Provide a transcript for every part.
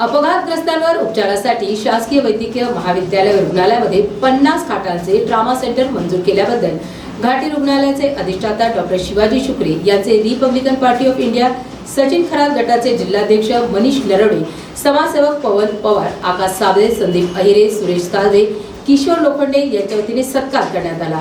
अपघातग्रस्तांवर उपचारासाठी शासकीय वैद्यकीय महाविद्यालय रुग्णालयामध्ये पन्नास खाटांचे ट्रामा सेंटर मंजूर केल्याबद्दल घाटी रुग्णालयाचे अधिष्ठाता डॉक्टर शिवाजी शुक्रे यांचे Republican party of India Sachin Kharat गटाचे जिल्हाध्यक्ष मनीष नरवडे समाजसेवक पवन पवार आकाश साबळे संदीप अहिरे सुरेश साळवे किशोर लोखंडे यांच्या वतीने सत्कार करण्यात आला.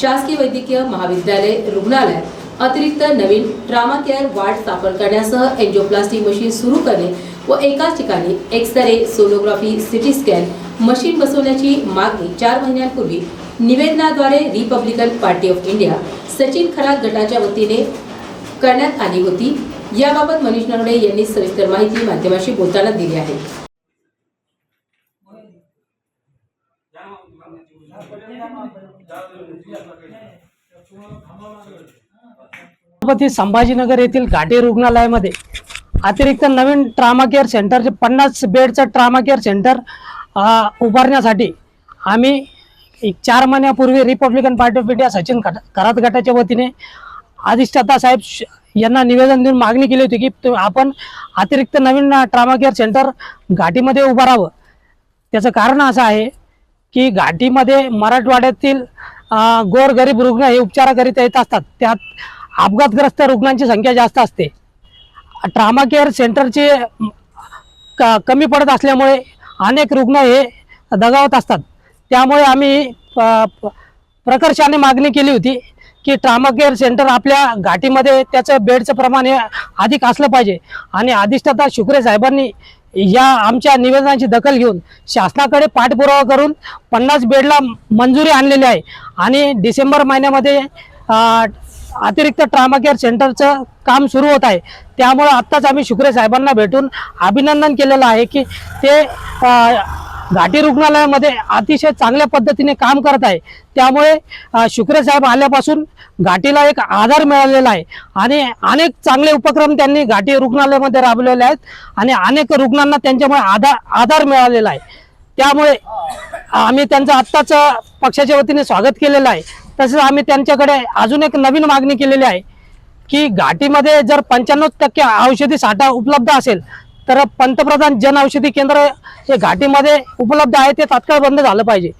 शासकीय वैद्यकीय महाविद्यालय रुग्णालय अतिरिक्त नवीन ट्रामा केअर वार्ड स्थापन करण्यासह एन्जिओप्लास्टिक मशीन सुरू करणे व एकाच ठिकाणी X ray sonography CT scan machine बसवण्याची मागणी चार महिन्यांपूर्वी निवेदनाद्वारे Republican party of India Sachin Kharat गटाच्या वतीने करण्यात आली होती. याबाबत मनीष नरोडे यांनी सविस्तर माहिती माध्यमाशी बोलताना दिली आहे. छत्रपती संभाजीनगर येथील घाटे रुग्णालयामध्ये अतिरिक्त नवीन ट्रामा केअर सेंटरचे पन्नास बेडचं ट्रामा केअर सेंटर उभारण्यासाठी आम्ही एक चार महिन्यापूर्वी Republican party of India Sachin खट- खरात गटाच्या वतीने अधिष्ठाता साहेब श- यांना निवेदन देऊन मागणी केली होती की आपण अतिरिक्त नवीन ट्रामा केअर सेंटर घाटीमध्ये उभारावं. त्याचं कारण असं आहे की घाटीमध्ये मराठवाड्यातील गोरगरीब रुग्ण हे उपचाराकरिता येत असतात. त्यात अपघातग्रस्त रुग्णांची संख्या जास्त असते. ट्रामा केअर सेंटरचे क कमी पडत असल्यामुळे अनेक रुग्ण हे दगावत असतात. त्यामुळे आम्ही प- प्रकर्षाने मागणी केली होती की ट्रामा केअर सेंटर आपल्या घाटीमध्ये त्याचं बेडचं प्रमाण हे अधिक असलं पाहिजे. आणि अधिष्ठाता शुक्रे साहेबांनी या आमच्या निवेदनाची दखल घेऊन शासनाकडे पाठपुरावा करून पन्नास बेडला मंजुरी आणलेली आहे. आणि डिसेंबर महिन्यामध्ये अतिरिक्त ट्रामा केअर सेंटरचं काम सुरू होत आहे. त्यामुळं आत्ताच आम्ही शुक्रे साहेबांना भेटून अभिनंदन केलेलं आहे की ते घाटी रुग्णालयामध्ये अतिशय चांगल्या पद्धतीने काम करत आहे. त्यामुळे शुक्रे साहेब आल्यापासून घाटीला एक आधार मिळालेला आहे. आणि अनेक चांगले उपक्रम त्यांनी घाटी रुग्णालयामध्ये राबवलेले आहेत आणि अनेक रुग्णांना त्यांच्यामुळे आधार आधार मिळालेला आहे. त्यामुळे आम्ही त्यांचं आत्ताच पक्षाच्या वतीने स्वागत केलेलं आहे. तसेच आम्ही त्यांच्याकडे अजून एक नवीन मागणी केलेली आहे की घाटीमध्ये जर पंच्याण्णव टक्के औषधी साठा उपलब्ध असेल तर पंतप्रधान जन औषधी केंद्र हे घाटीमध्ये उपलब्ध आहे ते तात्काळ बंद झालं पाहिजे.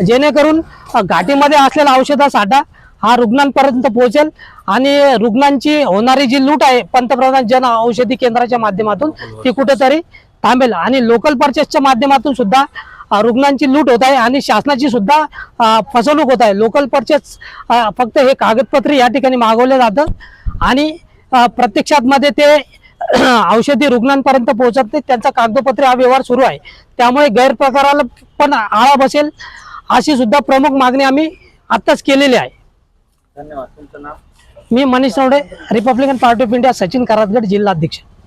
जेणेकरून घाटीमध्ये असलेला औषधा साठा हा रुग्णांपर्यंत पोहोचेल आणि रुग्णांची होणारी जी लूट आहे पंतप्रधान जन औषधी केंद्राच्या माध्यमातून ती कुठेतरी थांबेल आणि लोकल परचेसच्या माध्यमातून सुद्धा रुग्णांची लूट होत आहे आणि शासनाची सुद्धा फसवणूक होत आहे. लोकल परचेस फक्त हे कागदपत्र या ठिकाणी मागवलं जातं. आणि प्रत्यक्षात मध्ये ते औषधी रुग्णांपर्यंत पोहोचत नाही त्यांचा कागदपत्र हा व्यवहार सुरू आहे. त्यामुळे गैरप्रकाराला पण आळा बसेल अशी सुद्धा प्रमुख मागणी आम्ही आत्ताच केलेली आहे. धन्यवाद. तुमचं नाव? मी Manish Navde Republican party of India Sachin करातगड जिल्हाध्यक्ष.